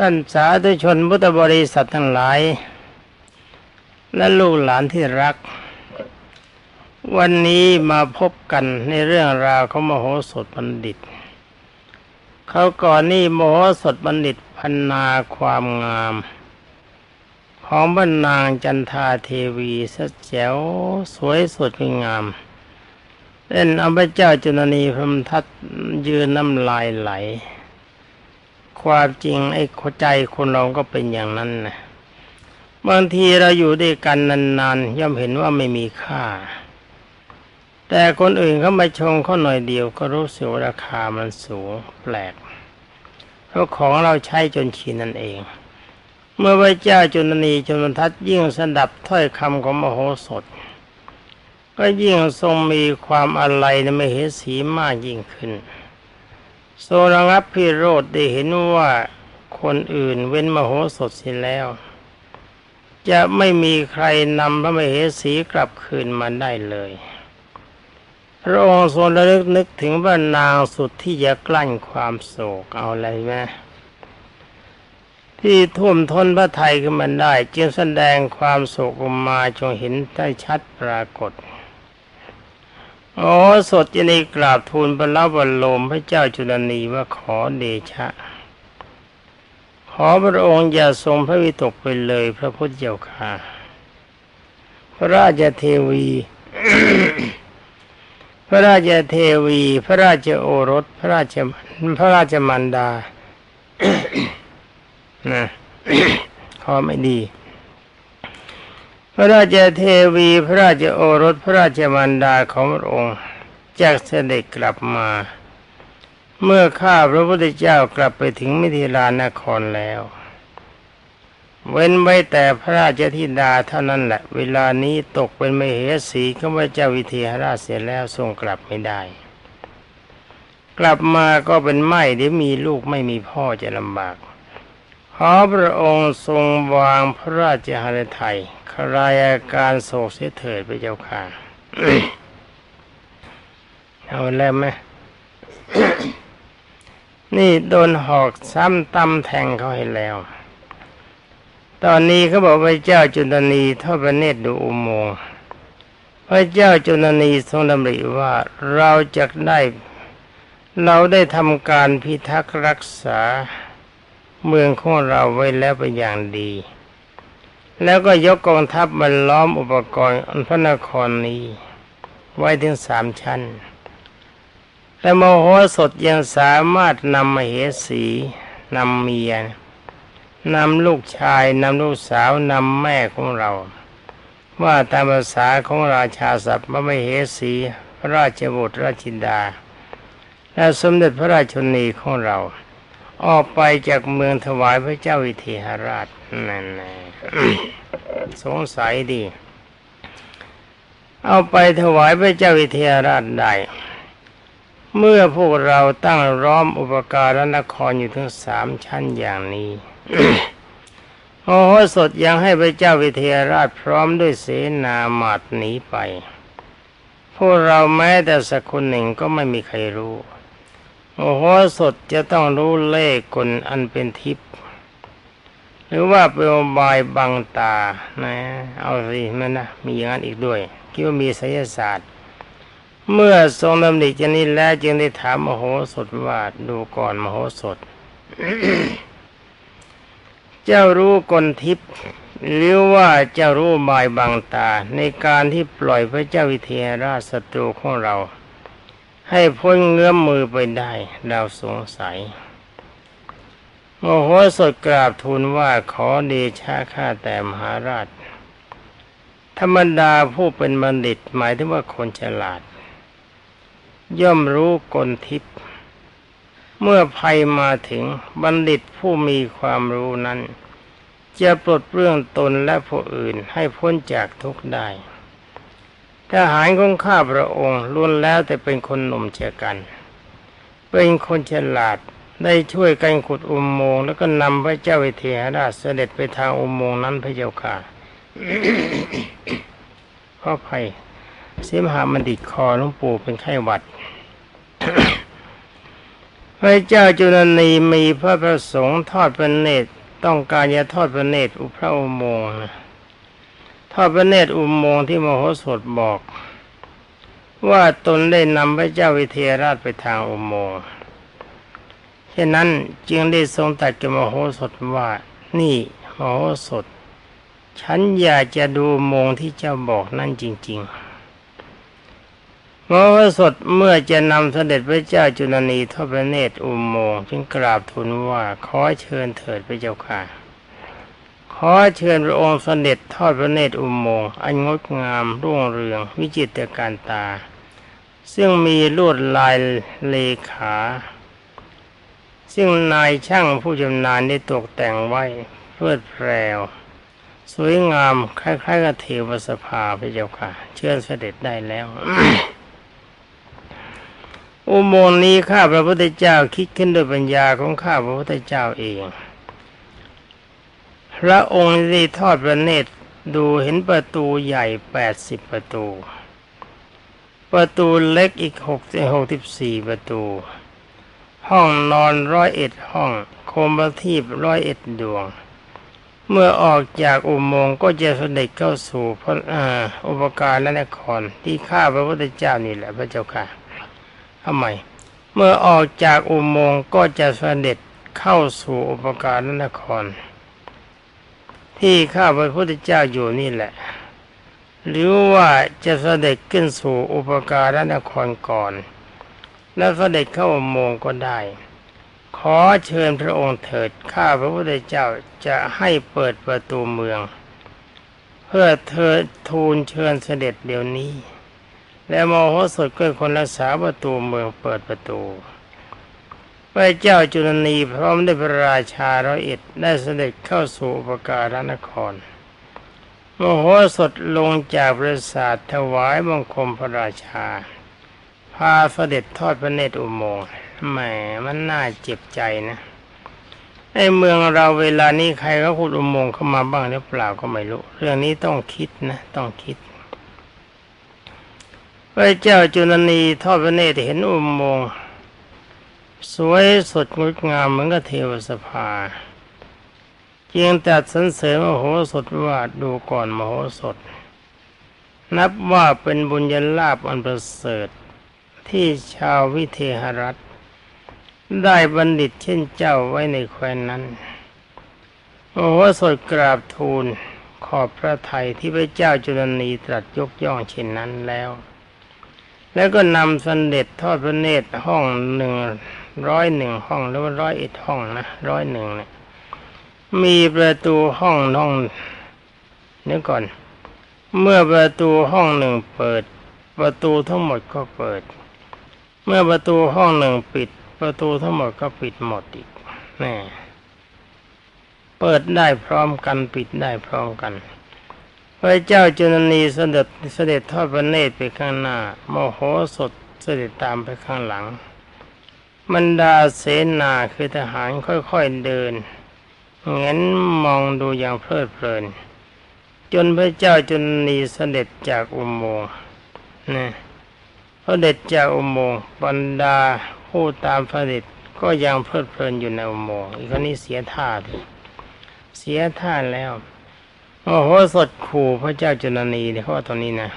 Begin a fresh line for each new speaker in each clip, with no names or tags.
ท่านสาธุชนพุทธบริษัททั้งหลาย และลูกหลานที่รัก วันนี้มาพบกันในเรื่องราวของมโหสถบัณฑิต เขาก่อนนี่มโหสถบัณฑิตพันนาความงาม ของบรรนางจันทาเทวีสแจ๋วสวยสดงามเล่นอพรเจ้าจุนนีพรมทัตยืนน้ำลายไหล ความจริงไอ้ใจคนเราก็เป็นอย่างนั้นนะบางทีเราอยู่ด้วยกันนานๆ ย่อมเห็นว่าไม่มีค่า แต่คนอื่นเขามาชงเขาหน่อยเดียวก็รู้สึกว่าราคามันสูงแปลกเพราะของเราใช้จนชินนั่นเอง เมื่อพระเจ้าจุนนีจุนทัตยิ่งสดับถ้อยคำของมโหสถ ก็ยิ่งทรงมีความอะไรในมเหสีมากยิ่งขึ้น ทรงระงับพิโรธได้เห็นว่าคนอื่นเว้นมโหสถเสียแล้ว จะไม่มีใครนำพระมเหสีกลับคืนมาได้เลย พระองค์ทรงระลึกนึกถึงว่านางสุดที่จะกลั้นความโศกเอาอะไรไหมที่ทุ่มทนพระไทยขึ้นมาได้ จึงแสดงความโศกออกมาจงเห็นได้ชัดปรากฏ โอ้สดจะในกราบทูลบรรลบรรลมพระเจ้าจุลนีว่าขอเดชะ ขอพระองค์อย่าทรงพระวิตกไปเลยพระพุทธเจ้าค่ะ พระราชเทวี พระราชเทวี พระราชโอรส พระราชพระราชมันดานะขอไม่ดี พระราชเทวีพระราชโอรสพระราชมันดาของพระองค์จากเสด็จกลับมา เมื่อข้าพระพุทธเจ้ากลับไปถึงมิถิลานครแล้ว เว้นไว้แต่พระราชธิดาเท่านั้นแหละ เวลานี้ตกเป็นมเหสีข้าพเจ้าวิเทหราชเสร็จแล้วทรงกลับไม่ได้ กลับมาก็เป็นไม่เดี๋ยวมีลูกไม่มีพ่อจะลำบากขอพระองค์ทรงวางพระราชหฤทัย คลายอาการโศกเสียเถิดไปเจ้าค่ะเอาแล้วไหมนี่โดนหอกซ้ำตำแทงเขาให้แล้ว ตอนนี้เขาบอกพระเจ้าจุนนีทอดพระเนตรดูอุโมงค์พระเจ้าจุนนีทรงดำริว่าเราจะได้เราได้ทำการพิทักษ์รักษาเมืองของเราไว้แล้วเป็นอย่างดี แล้วก็ยกกองทัพมาล้อมอุปกรณ์อันพระนครนี้ ไว้ถึงสามชั้น แต่มโหสถยังสามารถนำมเหสีนำเมียนำลูกชายนำลูกสาวนำแม่ของเรา ว่าตามภาษาของราชาศัพท์มมเหสีพระราชบุตรราชินดา และสมเด็จพระราชชนีของเรา ออกไปจากเมืองถวายพระเจ้าวิเทหราช นั่นแน่สงสัยดี เอาไปถวายพระเจ้าวิเทหราชได้เมื่อพวกเราตั้งร้อมอุปการะนครอยู่ถึงสามชั้นอย่างนี้โอ้โหสดยังให้พระเจ้าวิเทหราชพร้อมด้วยเสนาหมาดหนีไป พวกเราแม้แต่สักคนหนึ่งก็ไม่มีใครรู้ โอ้โหสดจะต้องรู้เลขคนอันเป็นทิพย์ หรือว่าเป็นบายบังตานะเอาสิมันนะมีอย่างนั้นอีกด้วยคิดว่ามีไสยศาสตร์ เมื่อทรงดำริจะนี้แล้วจึงได้ถามมโหสถว่าดูก่อนมโหสถ เจ้ารู้กลทิพย์หรือว่าเจ้ารู้บายบังตา ในการที่ปล่อยพระเจ้าวิเทหราชศัตรูของเรา ให้พ้นเงื้อมมือไปได้เราสงสัย โมโหสดกราบทูลว่าขอเดชะข้าแต่มหาราช ธรรมดาผู้เป็นบัณฑิตหมายถึงว่าคนฉลาด ย่อมรู้กลทิพย์เมื่อภัยมาถึงบัณฑิตผู้มีความรู้นั้น จะปลดเปลื้องตนและผู้อื่นให้พ้นจากทุกข์ได้ทหารของข้าพระองค์ล้วนแล้วแต่เป็นคนหนุ่มเชกัน เป็นคนฉลาด ได้ช่วยกันขุดอุโมงค์แล้วก็นำพระเจ้าวิเทหราชเสด็จไปทางอุโมงค์นั้นพระเจ้าค่ะขอภัยเสมหามันดิดคอหลวงปู่เป็นไข้หวัด พระเจ้าจุลนีมีพระประสงค์ทอดพระเนตรต้องการจะทอดพระเนตรอุพระอุโมงค์ทอดพระเนตรอุโมงค์ที่มโหสถบอก ว่าตนได้นำพระเจ้าวิเทหราชไปทางอุโมงค์ ฉะนั้นจึงได้ทรงตัดกับมโหสถว่า นี่มโหสถ ฉันอยากจะดูมงที่เจ้าบอกนั่นจริง ๆ มโหสถเมื่อจะนำเสด็จพระเจ้าจุลนีทอดพระเนตรอุโมงจึงกราบทูลว่าขอเชิญเถิดพระเจ้าค่ะ ขอเชิญพระองค์เสด็จทอดพระเนตรอุโมงอันงดงามรุ่งเรือง วิจิตรการตา ซึ่งมีลวดลายเลขา ซึ่งนายช่างผู้ชำนาญได้ตกแต่งไว้เพื่อแพรว สวยงามคล้ายๆกับเทวสภาพระเจ้าค่ะ เชิญเสด็จได้แล้ว อุโมงค์นี้ข้าพระพุทธเจ้าคิดขึ้นโดยปัญญาของข้าพระพุทธเจ้าเอง พระองค์ได้ทอดพระเนตรดูเห็นประตูใหญ่แปดสิบประตู ประตูเล็กอีกหกหกสิบสี่ประตู ห้องนอนร้อยเอ็ดห้อง โคมประทีปร้อยเอ็ดดวง เมื่อออกจากอุโมงค์ก็จะเสด็จเข้าสู่พระอ,อุปการและนครที่ข้าพระพุทธเจ้านี่แหละพระเจ้าค่ะทำไม เมื่อออกจากอุโมงค์ก็จะเสด็จเข้าสู่อุปการและนคร ที่ข้าพระพุทธเจ้าอยู่นี่แหละ หรือว่าจะเสด็จขึ้นสู่อุปการนครก่อน แล้วเสด็จเข้าอุโมงก็ได้ ขอเชิญพระองค์เถิดข้าพระพุทธเจ้าจะให้เปิดประตูเมือง เพื่อเธอทูลเชิญเสด็จเดี๋ยวนี้ และมโหสถก็เป็นคนรักษาประตูเมืองเปิดประตูพระเจ้าจุลนีพร้อมด้วยพระราชาร้อยเอ็ดได้เสด็จเข้าสู่อุปการนครมโหสถลงจากปราสาทถวายบังคมพระราชา พาเสด็จทอดพระเนตรอุโมงค์แหมมันน่าเจ็บใจนะไอ้เมืองเราเวลานี้ใครเขาขุดอุโมงค์เข้ามาบ้างหรือเปล่าก็ไม่รู้ เรื่องนี้ต้องคิดนะ ต้องคิดพระเจ้าจุลนีทอดพระเนตรเห็นอุโมงค์สวยสดงดงามเหมือนกับเทวสภาเจียงแต่สรรเสริญมโหสถว่าดูก่อนมโหสถ นับว่าเป็นบุญญาลาภอันประเสริฐ ที่ชาววิเทหรัฐ ได้บัณฑิตเช่นเจ้าไว้ในแคว้นนั้นมโหสถกราบทูลขอบพระทัยที่พระเจ้าจุลนีตรัสยกย่องเช่นนั้นแล้ว แล้วก็นำสันเด็จทอดพระเนตรห้องหนึ่งร้อยหนึ่งห้องหรือว่าร้อยเอ็ดห้องนะร้อยหนึ่งเนี่ยมีประตูห้องห้องนึกก่อน เมื่อประตูห้องหนึ่งเปิด ประตูทั้งหมดก็เปิด เมื่อประตูห้องหนึ่งปิด ประตูทั้งหมดก็ปิดหมดอีกแน่เปิดได้พร้อมกันปิดได้พร้อมกันพระเจ้าจุลนีเสด็จเสด็จทอดพระเนตรไปข้างหน้าโมโหสดเสด็จตามไปข้างหลังบรรดาเสนาคือทหารค่อยๆเดินเงนมองดูอย่างเพลิดเพลิน จนพระเจ้าจุลนีเสด็จจากอุโมงค์นะ พระเด็จจากอุโมงค์บรรดาผู้ตามพระเด็จก็ยังเพลิดเพลินอยู่ในอุโมงค์อีกคนนี้เสียท่าเสียท่าแล้วโมโหสดขู่พระเจ้าจุลนีเนี่ยเขาว่าตอนนี้นะ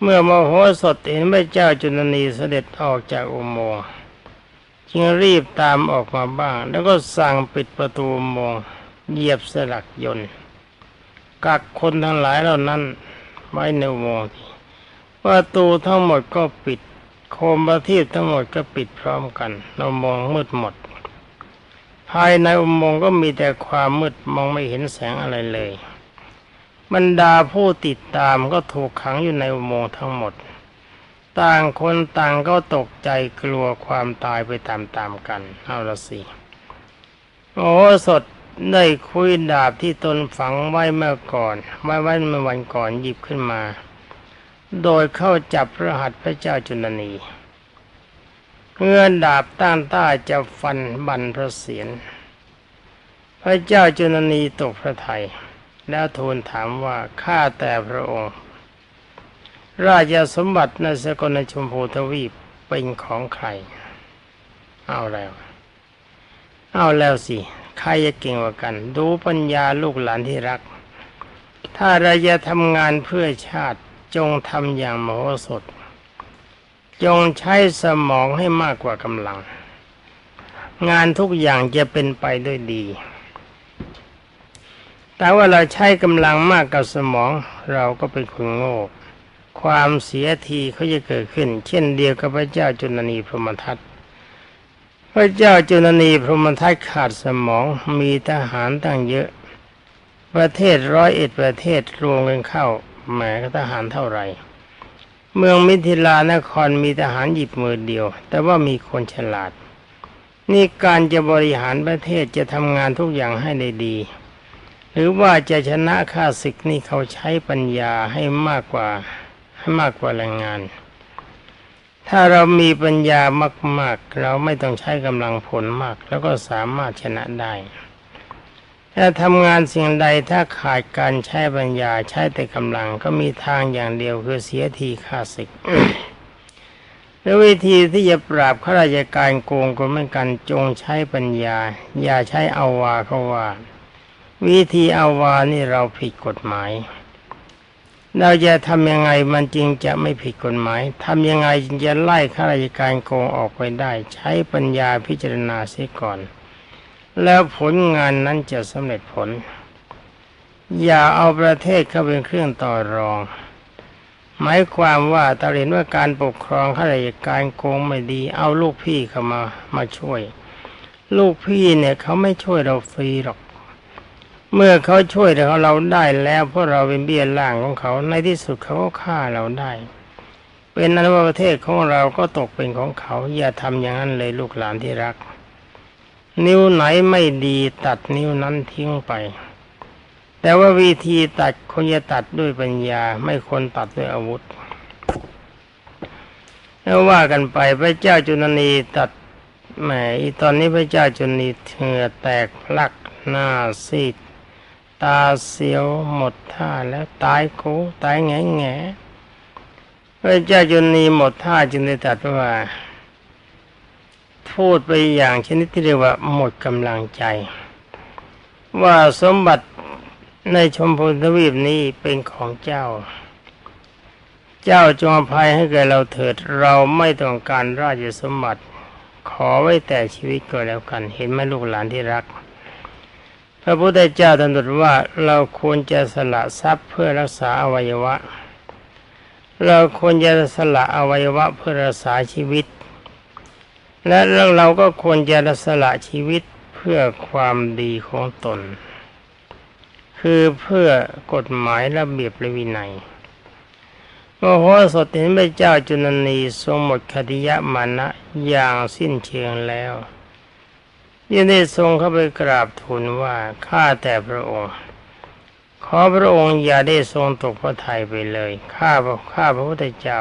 เมื่อโมโหสดเห็นพระเจ้าจุลนีเสด็จออกจากอุโมงค์จึงรีบตามออกมาบ้าง แล้วก็สั่งปิดประตูอุโมงค์เหยียบสลักยนต์กักคนทั้งหลายเหล่านั้นไว้ในอุโมงค์ ประตูทั้งหมดก็ปิด โคมประทีปทั้งหมดก็ปิดพร้อมกัน เรามองมืดหมด ภายในอุโมงค์ก็มีแต่ความมืดมองไม่เห็นแสงอะไรเลย บรรดาผู้ติดตามก็ถูกขังอยู่ในอุโมงค์ทั้งหมด ต่างคนต่างก็ตกใจกลัวความตายไปตามๆกัน เอาละสิ โอ้สดได้คุยดาบที่ตนฝังไว้เมื่อก่อนไว้ไว้เมื่อวันก่อนหยิบขึ้นมา โดยเข้าจับพระหัตถ์พระเจ้าจุลนีเงื่อนดาบต้านต้าจะฟันบันพระเศียรพระเจ้าจุลนีตกพระทัยแล้วทูลถามว่าข้าแต่พระองค์ ราชสมบัติในสกลชมพูทวีปเป็นของใคร เอาแล้ว เอาแล้วสิใครจะเก่งกว่ากัน ดูปัญญาลูกหลานที่รัก ถ้าเราจะทำงานเพื่อชาติ จงทำอย่างมโหสถ จงใช้สมองให้มากกว่ากำลัง งานทุกอย่างจะเป็นไปด้วยดี แต่ว่าเราใช้กำลังมากกับสมองเราก็เป็นคนโง่ความเสียทีเขาจะเกิดขึ้น เช่นเดียวกับพระเจ้าจุลนีพรหมทัตพระเจ้าจุลนีพรหมทัตขาดสมองมีทหารตั้งเยอะ ประเทศร้อยเอ็ดประเทศรวมกันเข้า แหมก็ทหารเท่าไหร่ เมืองมิถิลานครมีทหารหยิบมือเดียว แต่ว่ามีคนฉลาด นี่การจะบริหารประเทศจะทำงานทุกอย่างให้ได้ดี หรือว่าจะชนะข้าศึกนี่เขาใช้ปัญญาให้มากกว่าให้มากกว่าแรงงาน ถ้าเรามีปัญญามาก ๆ เราไม่ต้องใช้กำลังผลมาก แล้วก็สามารถชนะได้ ถ้าทำงานสิ่งใดถ้าขาดการใช้ปัญญาใช้แต่กำลังก็มีทางอย่างเดียวคือเสียทีค่าศึกแล้ววิธีที่จะปราบข้าราชการโกงก็เหมือนกันจงใช้ปัญญา อย่าใช้อาวาเขาว่า วิธีอาวานี่เราผิดกฎหมาย เราจะทำยังไงมันจริงจะไม่ผิดกฎหมายทำยังไงจึงจะไล่ข้าราชการโกงออกไปได้ ใช้ปัญญาพิจารณาเสียก่อน แล้วผลงานนั้นจะสำเร็จผล อย่าเอาประเทศเข้าเป็นเครื่องต่อรอง หมายความว่าตาเห็นว่าการปกครองข้าราชการโกงไม่ดี เอาลูกพี่เข้ามามาช่วย ลูกพี่เนี่ยเขาไม่ช่วยเราฟรีหรอก เมื่อเขาช่วยเราได้แล้วเพราะเราเป็นเบี้ยล่างของเขาในที่สุดเขาก็ฆ่าเราได้เป็นนั้นว่าประเทศของเราก็ตกเป็นของเขา อย่าทำอย่างนั้นเลยลูกหลานที่รัก นิ้วไหนไม่ดีตัดนิ้วนั้นทิ้งไป แต่ว่าวิธีตัดควรจะตัดด้วยปัญญา ไม่ควรตัดด้วยอาวุธแล้วว่ากันไปพระเจ้าจุลนีตัดแหมตอนนี้พระเจ้าจุลนีเหงื่อแตกพลักหน้าซีดตาเสียวหมดท่าแล้วตายโกตายแง่แง่พระเจ้าจุลนีหมดท่าจึงได้ตรัสว่า พูดไปอย่างชนิดที่เรียกว่าหมดกำลังใจ ว่าสมบัติในชมพูทวีปนี้เป็นของเจ้า เจ้าจงอภัยให้แก่เราเถิดเราไม่ต้องการราชสมบัติ ขอไว้แต่ชีวิตก็แล้วกัน เห็นไหมลูกหลานที่รัก พระพุทธเจ้าตรัสว่าเราควรจะสละทรัพย์เพื่อรักษาอวัยวะ เราควรจะสละอวัยวะเพื่อรักษาชีวิต และเราก็ควรจะสละชีวิตเพื่อความดีของตน คือเพื่อกฎหมายระเบียบและวินัยโมโหสถเห็นพระเจ้าจุลนีทรงหมดคติยะมานะอย่างสิ้นเชิงแล้วยังได้ทรงเข้าไปกราบทูลว่าข้าแต่พระองค์ ขอพระองค์อย่าได้ทรงตกพระทัยไปเลยข้าพระข้าพระพุทธเจ้า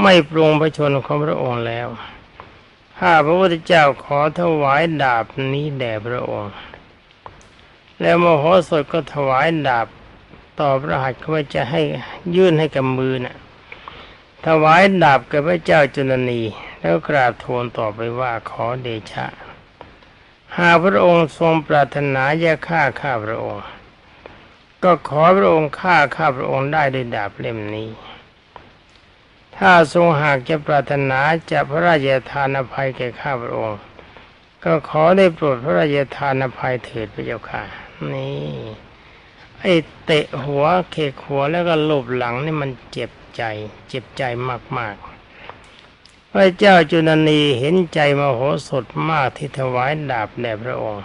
ไม่ปรุงพระชนของพระองค์แล้ว ข้าพระพุทธเจ้าขอถวายดาบนี้แด่พระองค์ แล้วมโหสถก็ถวายดาบต่อพระหัตถ์เขาว่าจะให้ยื่นให้กับมือนะ่ะ ถวายดาบกับพระเจ้าจุลนี แล้วกราบทูลต่อไปว่าขอเดชะ หากพระองค์ทรงปรารถนาจะฆ่าข้าพระองค์ ก็ขอพระองค์ฆ่าข้าพระองค์ได้ด้วยดาบเล่มนี้ ถ้าทรงหากจะปรารถนาจะพระราชทานอภัยแก่ข้าพระองค์ ก็ขอได้โปรดพระราชทานอภัยเถิดพระเจ้าค่ะ นี่ไอ้เตะหัวเคกหัวแล้วก็ลบหลังนี่มันเจ็บใจ เจ็บใจมากๆพระเจ้าจุลนีเห็นใจมโหสถมากที่ถวายดาบแด่พระองค์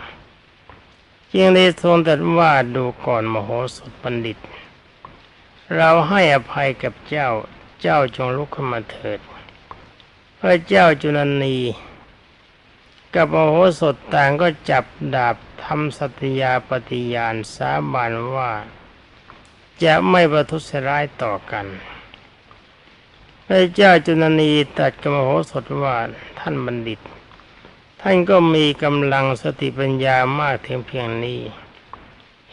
จึงได้ทรงตรัสว่าดูก่อนมโหสถบัณฑิต เราให้อภัยกับเจ้า เจ้าจงลุกขึ้นมาเถิด พระเจ้าจุลนีกับมโหสถต่างก็จับดาบทำสัตยาปฏิญาณสาบานว่า จะไม่ประทุษร้ายต่อกัน พระเจ้าจุลนีตรัสกับมโหสถว่าท่านบัณฑิต ท่านก็มีกำลังสติปัญญามากถึงเพียงนี้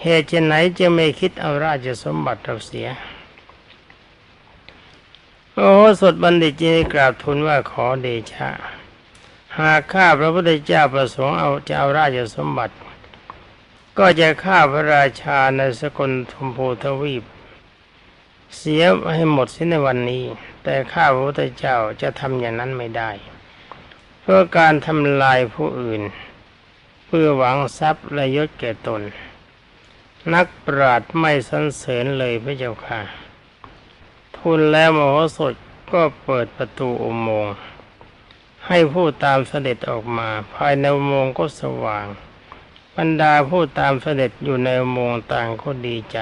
เหตุไหนจะไม่คิดเอาราชสมบัติเราเสีย โอ้สถบัณฑิตจึงกราบทูลว่าขอเดชะ หากข้าพระพุทธเจ้าประสงค์เอาจะเอาราชสมบัติ ก็จะฆ่าพระราชาในสกลทมพูทวีป เสียให้หมดสิ้นในวันนี้ แต่ข้าพระพุทธเจ้าจะทำอย่างนั้นไม่ได้ เพื่อการทำลายผู้อื่น เพื่อหวังทรัพย์และยศแก่ตน นักปราดไม่สรรเสริญเลยพระเจ้าค่ะ ทูลแล้วมโหสถก็เปิดประตูอุโมงค์ให้ผู้ตามเสด็จออกมา ภายในอุโมงค์ก็สว่าง บรรดาผู้ตามเสด็จอยู่ในอุโมงค์ต่างก็ดีใจ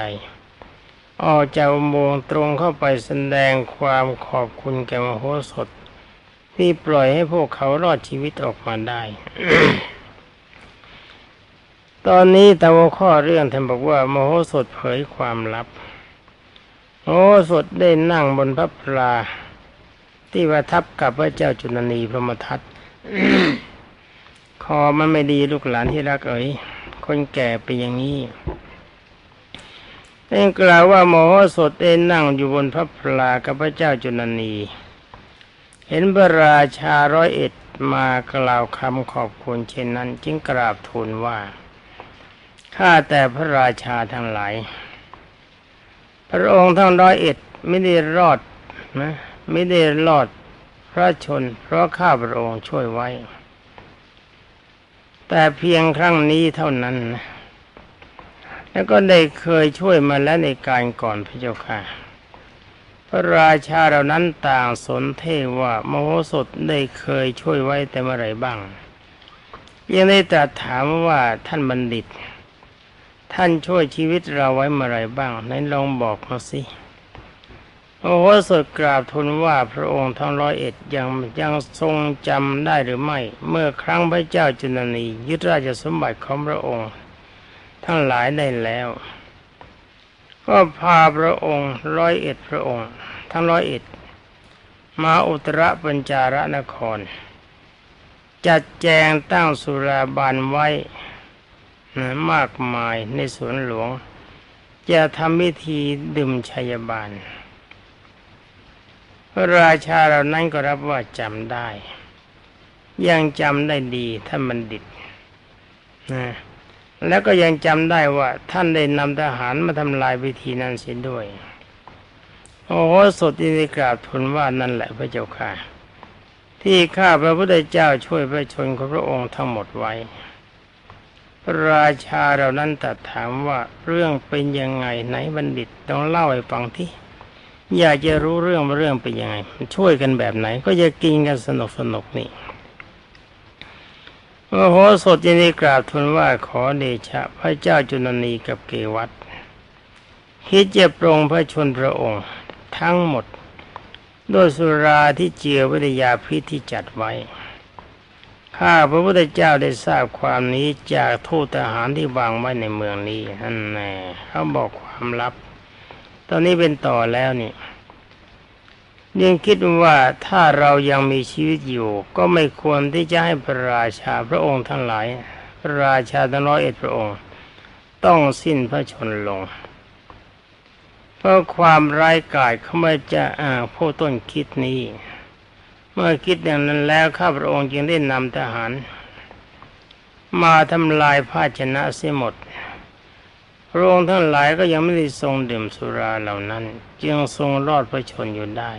ออกจากอุโมงค์ตรงเข้าไปแสดงความขอบคุณแก่มโหสถ ที่ปล่อยให้พวกเขารอดชีวิตออกมาได้ ตอนนี้ตามหัวข้อเรื่องท่านบอกว่ามโหสถเผยความลับ โหสถได้นั่งบนพระพลา ที่ประทับกับพระเจ้าจุลนีพรหมทัตคอมันไม่ดีลูกหลานที่รักเอ๋ยคนแก่เป็นอย่างนี้เองกล่าวว่าโมโหสถได้นั่งอยู่บนพระพลากับพระเจ้าจุลนีเห็นพระราชาร้อยเอ็ดมากล่าวคำขอบคุณเช่นนั้น จึงกราบทูลว่า ข้าแต่พระราชาทั้งหลาย พระองค์ทั้งร้อยเอ็ดไม่ได้รอดนะไม่ได้รอดพระชน เพราะข้าพระองค์ช่วยไว้ แต่เพียงครั้งนี้เท่านั้นนะแล้วก็ได้เคยช่วยมาแล้วในการก่อนพระเจ้าค่ะ พระราชาเหล่านั้นต่างสนเทว่า โมโหสถได้เคยช่วยไว้แต่เมื่อไรบ้าง ยังได้ตรัสถามว่าท่านบัณฑิต ท่านช่วยชีวิตเราไว้เมื่อไรบ้างไหนลองบอกมาสิโอ้โหสดกราบทูลว่าพระองค์ทั้งร้อยเอ็ดยังยังทรงจำได้หรือไม่ เมื่อครั้งพระเจ้าจุลนียึดราชสมบัติของพระองค์ ทั้งหลายได้แล้ว ก็พาพระองค์ร้อยเอ็ดพระองค์ ทั้งร้อยเอ็ดมาอุตรปัญจาระนคร จัดแจงตั้งสุราบานไว้ มากมายในสวนหลวง จะทำพิธีดื่มชัยบาลราชาเหล่านั้นก็รับว่าจำได้ ยังจำได้ดีท่านบัณฑิตนะแล้วก็ยังจำได้ว่าท่านได้นำทหารมาทำลายพิธีนั้นเสียด้วย โอ้โหสดที่ได้กราบทูลว่านั่นแหละพระเจ้าค่ะ ที่ข้าพระพุทธเจ้าช่วยพระชนของพระองค์ทั้งหมดไว้ ราชาเหล่านั้นตรัสถามว่าเรื่องเป็นยังไงไหนบัณฑิตต้องเล่าให้ฟังที่อยากจะรู้เรื่องว่าเรื่องเป็นยังไง ช่วยกันแบบไหน ก็จะกินกันสนุกสนุกนี่โอ้โหสดยินดีกราบทูลว่าขอเดชะ พระเจ้าจุลนีกับเกวัตคิดจะปรงพระชนพระองค์ ทั้งหมด ด้วยสุราที่เจือวิทยาพิษที่จัดไว้ ข้าพระพุทธเจ้าได้ทราบความนี้จากทูตทหารที่วางไว้ในเมืองนี้นั่นแน่เขาบอกความลับ ตอนนี้เป็นต่อแล้วนี่ยังคิดว่าถ้าเรายังมีชีวิตอยู่ ก็ไม่ควรที่จะให้พระราชาพระองค์ทั้งหลาย พระราชาทั้งร้อยเอ็ดพระองค์ ต้องสิ้นพระชนลง เพราะความร้ายกาจเขาไม่จะอ่าผู้ต้นคิดนี้ เมื่อคิดอย่างนั้นแล้วข้าพระองค์จึงได้นำทหาร มาทำลายภาชนะเสียหมด พระองค์ทั้งหลายก็ยังไม่ได้ทรงดื่มสุราเหล่านั้น จึงทรงรอดพระชนอยู่ได้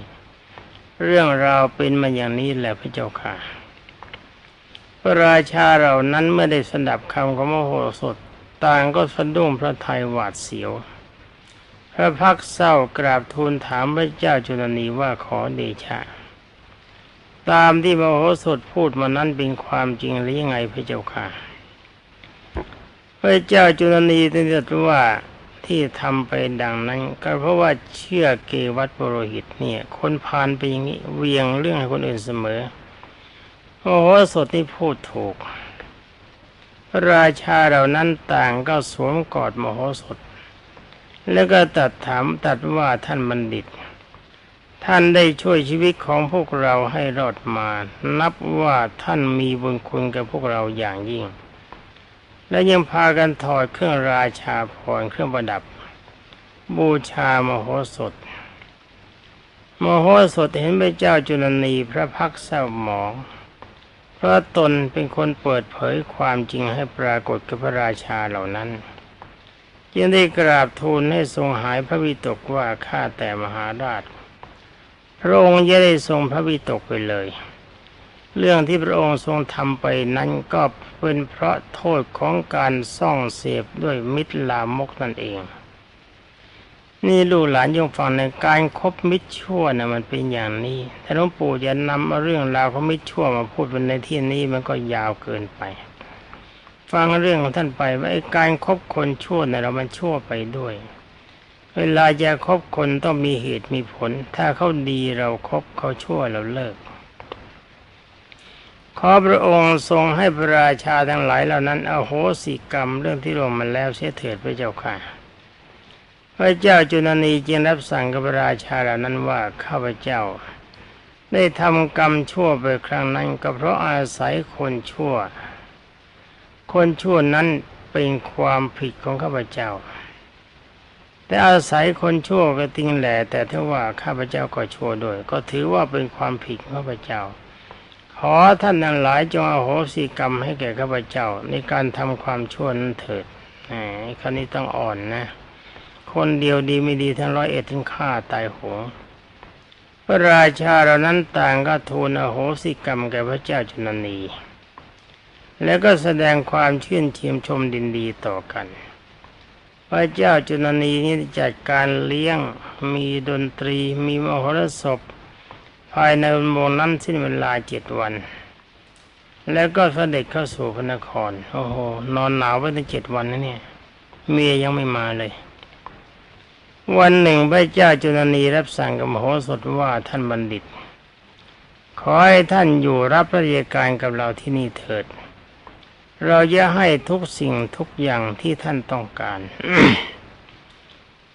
เรื่องราวเป็นมาอย่างนี้แหละพระเจ้าค่ะ พระราชาเหล่านั้นเมื่อได้สดับคำของมโหสถต่างก็สะดุ้งพระทัยหวาดเสียว พระพักเศร้ากราบทูลถามพระเจ้าจุลนีว่าขอเดชะ ตามที่มโหสถพูดมานั้นเป็นความจริงหรือยังไงพระเจ้าค่ะ พระเจ้าจุลนีตรัสว่าที่ทำไปดังนั้น ก็เพราะว่าเชื่อเกวัตปโรหิตเนี่ย คนพานไปอย่างนี้เวียงเรื่องให้คนอื่นเสมอโอ้โหสดนี่พูดถูกระราชาเหล่านั้นต่างก็สวมกอดมโหสถ แล้วก็ตัดถามตัดว่าท่านบัณฑิต ท่านได้ช่วยชีวิตของพวกเราให้รอดมา นับว่าท่านมีบุญคุณกับพวกเราอย่างยิ่ง และยังพากันถอดเครื่องราชาพรเครื่องประดับ บูชามโหสถ มโหสถเห็นพระเจ้าจุลนีพระพักเศร้าหมอง เพราะตนเป็นคนเปิดเผยความจริงให้ปรากฏกับพระราชาเหล่านั้น จึงได้กราบทูลให้ทรงหายพระวิตกว่าข้าแต่มหาราช พระองค์จะได้ทรงพระวิตกไปเลย เรื่องที่พระองค์ทรงทำไปนั้นก็เป็นเพราะโทษของการซ่องเสพด้วยมิตรลามกนั่นเอง นี่ลูกหลานยงฟังในการครบมิตรชั่วนะมันเป็นอย่างนี้ถ้าหลวงปู่จะนำเอาเรื่องราวของมิตรชั่วมาพูดเป็นในที่นี้มันก็ยาวเกินไปฟังเรื่องของท่านไปว่าไอ้การครบคนชั่วนะเรามันชั่วไปด้วย เวลาจะคบคนต้องมีเหตุมีผล ถ้าเขาดีเราครบเขาชั่วเราเลิก ขอพระองค์ทรงให้พระราชาทั้งหลายเหล่านั้น อโหสิกรรมเรื่องที่ลงมาแล้วเสียเถิดพระเจ้าค่ะ พระเจ้าจุนนีจึงรับสั่งกับพระราชาเหล่านั้นว่าข้าพเจ้า ได้ทำกรรมชั่วไปครั้งนั้นก็เพราะอาศัยคนชั่ว คนชั่วนั้นเป็นความผิดของข้าพเจ้า แต่อาศัยคนชั่วก็จริงแหละแต่ถ้าว่าข้าพเจ้าก็ชั่วด้วยก็ถือว่าเป็นความผิดของข้าพเจ้า ขอท่านทั้งหลายจงอโหสิกรรมให้แก่ข้าพเจ้า ในการทำความชั่วนั้นเถิดแหมคราวนี้ต้องอ่อนนะ คนเดียวดีไม่ดีทั้งร้อยเอ็ดถึงฆ่าตายโหงพระราชาเหล่านั้นต่างก็ทูลอโหสิกรรมแก่พระเจ้าจุนนี แล้วก็แสดงความชื่นชมชมดินดีต่อกัน พระเจ้าจุนนีนี้จัดการเลี้ยงมีดนตรีมีมโหรสพ ภายในโมงนั้นสิ้นเวลาเจ็ดวัน แล้วก็เสด็จเข้าสู่พระนคร โอ้โห นอนหนาวไปตั้งเจ็ดวันนะเนี่ย เมียยังไม่มาเลย วันหนึ่งพระเจ้าจุลนีรับสั่งกับมโหสถว่าท่านบัณฑิต ขอให้ท่านอยู่รับราชการกับเราที่นี่เถิด เราจะให้ทุกสิ่งทุกอย่างที่ท่านต้องการ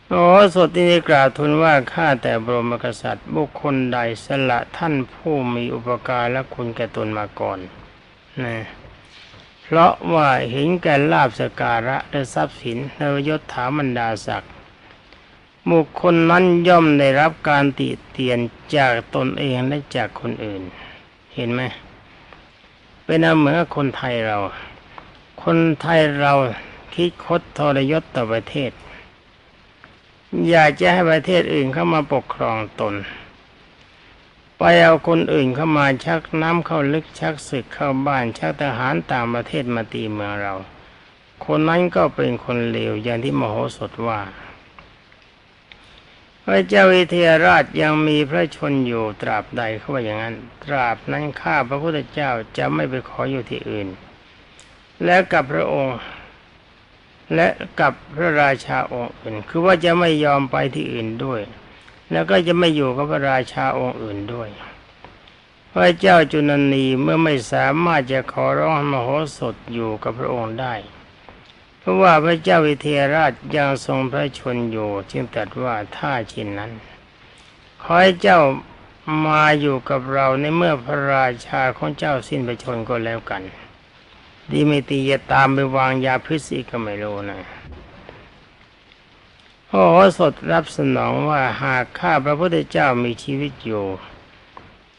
โอ้สดที่ได้กล่าวทูลว่าข้าแต่บรมกษัตริย์ บุคคลใดสละท่านผู้มีอุปการและคุณแก่ตนมาก่อนนะเพราะว่าเห็นแก่ลาบสการะและทรัพย์สินและยศถาบรรดาศักดิ์บุคคลนั้นย่อมได้รับการติเตียนจากตนเองและจากคนอื่น เห็นไหมเป็นเหมือนคนไทยเรา คนไทยเราคิดคดทรยศต่อประเทศ อยากจะให้ประเทศอื่นเข้ามาปกครองตน ไปเอาคนอื่นเข้ามาชักน้ำเข้าลึกชักศึกเข้าบ้านชักทหารต่างประเทศมาตีเมืองเรา คนนั้นก็เป็นคนเลวอย่างที่มโหสถว่าพระเจ้าวิเทหราชยังมีพระชนอยู่ตราบใดเขาว่าอย่างนั้น ตราบนั้นข้าพระพุทธเจ้าจะไม่ไปขออยู่ที่อื่น และกับพระองค์ และกับพระราชาองค์อื่น คือว่าจะไม่ยอมไปที่อื่นด้วย แล้วก็จะไม่อยู่กับพระราชาองค์อื่นด้วยพระเจ้าจุนันนีเมื่อไม่สามารถจะขอร้องมโหสถอยู่กับพระองค์ได้ เพราะว่าพระเจ้าวิเทหราชยังทรงพระชนอยู่ จึงตรัสว่าถ้าเช่นนั้น ขอให้เจ้ามาอยู่กับเราในเมื่อพระราชาของเจ้าสิ้นพระชนก็แล้วกัน ดีไม่ตีจะตามไปวางยาพิษอีกก็ไม่รู้นะพระโอสถรับสนองว่าหากข้าพระพุทธเจ้ามีชีวิตอยู่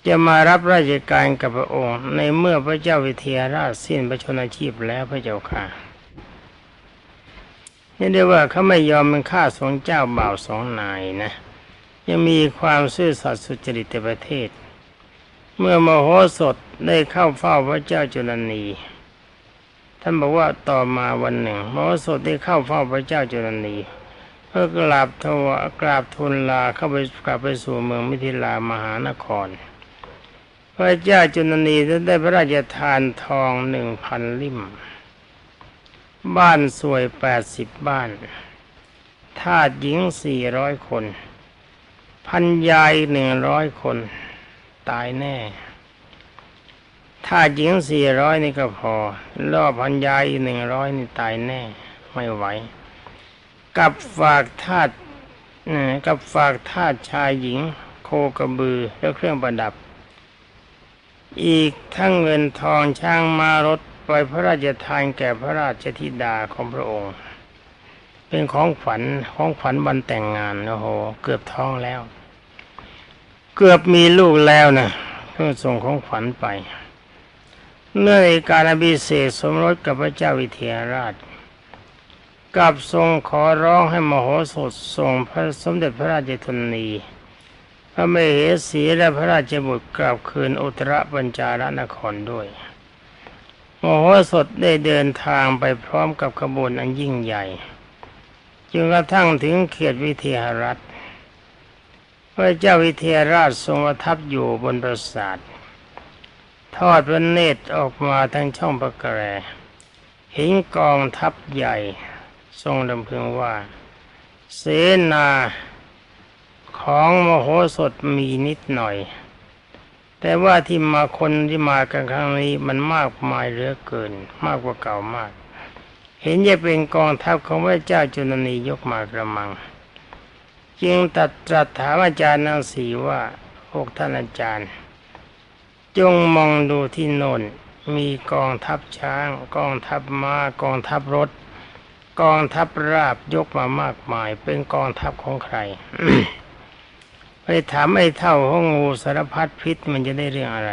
จะมารับราชการกับพระองค์ ในเมื่อพระเจ้าวิเทหราชสิ้นพระชนชีพแล้วพระเจ้าค่ะนี่เรียกว่าเขาไม่ยอมเป็นข้าสองเจ้าบ่าวสองนายนะ ยังมีความซื่อสัตย์สุจริตในประเทศ เมื่อมโหสถได้เข้าเฝ้าพระเจ้าจุลนี ท่านบอกว่าต่อมาวันหนึ่งมโหสถได้เข้าเฝ้าพระเจ้าจุลนีเพื่อกราบทวกราบทูลลาเข้าไปกลับไปสู่เมืองมิถิลามหานคร พระเจ้าจุลนีได้พระราชทานทองหนึ่งพันลิ่ม บ้านสวยแปดสิบบ้านทาสหญิงสี่ร้อยคน พันยายหนึ่งร้อยคน ตายแน่ ถ้าหญิงสี่ร้อยนี่ก็พอรอบพันยายอีกหนึ่งร้อยนี่ตายแน่ ไม่ไหว กับฝากทาสเอ่อกับฝากทาสชายหญิง โคกระบือและเครื่องประดับ อีกทั้งเงินทองช่างมารถไปพระราชทานแก่พระราชธิดาของพระองค์ เป็นของขวัญของขวัญวันแต่งงานโอ้โหเกือบท้องแล้ว เกือบมีลูกแล้วนะเพื่อส่งของขวัญไป เนื่องในการอภิเษกสมรสกับพระเจ้าวิเทหราชกับทรงขอร้องให้มโหสถทรงพระสมเด็จพระราชชนนีพระมเหสีและพระราชบุตรกลับคืนอุตรปัญจารนครด้วย มโหสถได้เดินทางไปพร้อมกับขบวนอันยิ่งใหญ่จนกระทั่งถึงเขตวิเทหรัฐ พระเจ้าวิเทหราชทรงประทับอยู่บนปราสาท ทอดพระเนตรออกมาทางช่องพระกระแรเห็นกองทัพใหญ่ ทรงดำพึงว่า เสนาของมโหสถมีนิดหน่อย แต่ว่าที่มาคนที่มากันครั้งนี้มันมากมายเหลือเกิน มากกว่าเก่ามาก เห็นจะเป็นกองทัพของพระเจ้าจุลนียกมากระมัง จึงตัดตรัสถามอาจารย์นางสีว่าพวกท่านอาจารย์ จงมองดูที่โน่นมีกองทัพช้าง กองทัพมา้ากองทัพรถ กองทัพราบยกมามากมาย เป็นกองทัพของใคร ไปถามไอ้เท่าห้องงูสารพัดพิษมันจะได้เรื่องอะไร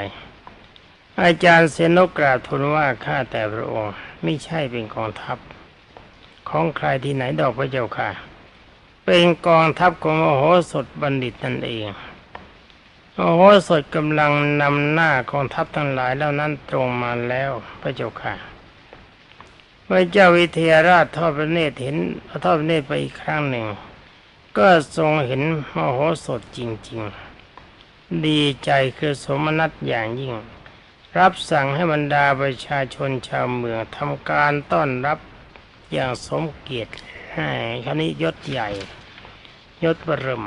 อาจารย์เสนกกราบทูลว่าข้าแต่พระองค์ไม่ใช่เป็นกองทัพ ของใครที่ไหนดอกพระเจ้าค่ะ เป็นกองทัพของมโหสถบัณฑิตนั่นเอง โหสถกำลังนำหน้ากองทัพทั้งหลายแล้วนั้นตรงมาแล้วพระเจ้าค่ะพระเจ้าวิเทหราชทอดพระเนตรเห็นทอดพระเนตรไปอีกครั้งหนึ่ง ก็ทรงเห็นมโหสถจริง ๆ ดีใจคือสมนัตอย่างยิ่ง รับสั่งให้บรรดาประชาชนชาวเมืองทำการต้อนรับอย่างสมเกียรติให้คณะยศใหญ่ ยศบรม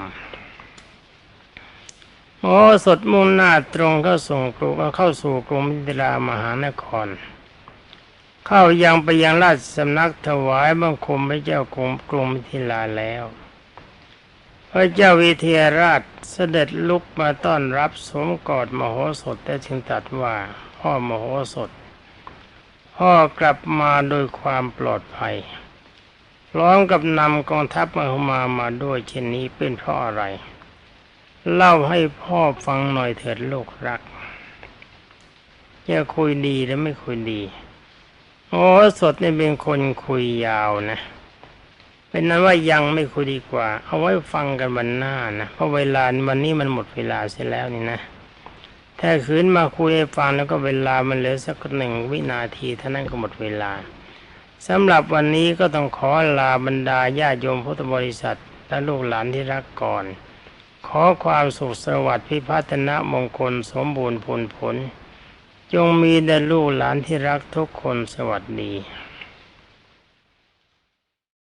โอ้สดมุ่งหน้าตรงเข้าสู่กรุงเข้าสู่กรุงมิถิลามหานคร เข้ายังไปยังราชสำนักถวายบังคมพระเจ้ากรุงกรุงมิถิลาแล้ว พระเจ้าวิเทหราชเสด็จลุกมาต้อนรับสวมกอดมโหสถแต่จึงตรัสว่าพ่อมโหสถ พ่อกลับมาโดยความปลอดภัยพร้อมกับนำกองทัพมามามาด้วยเช่นนี้เป็นเพราะอะไร เล่าให้พ่อฟังหน่อยเถิดลูกรักอย่าคุยดีแล้วไม่คุยดีโอ้สดนี่เป็นคนคุยยาวนะ เป็นนั้นว่ายังไม่คุยดีกว่า เอาไว้ฟังกันวันหน้านะเพราะเวลาวันนี้มันหมดเวลาเสียแล้วนี่นะถ้าคืนมาคุยให้ฟังแล้วก็เวลามันเหลือสักหนึ่งวินาทีเท่านั้นก็หมดเวลาสำหรับวันนี้ก็ต้องขอลาบรรดาญาติโยมพุทธบริษัทและลูกหลานที่รักก่อน ขอความสุขสวัสดิ์พิพัฒนมงคลสมบูรณ์ผลผล จงมีแด่ลูกหลานที่รักทุกคนสวัสดี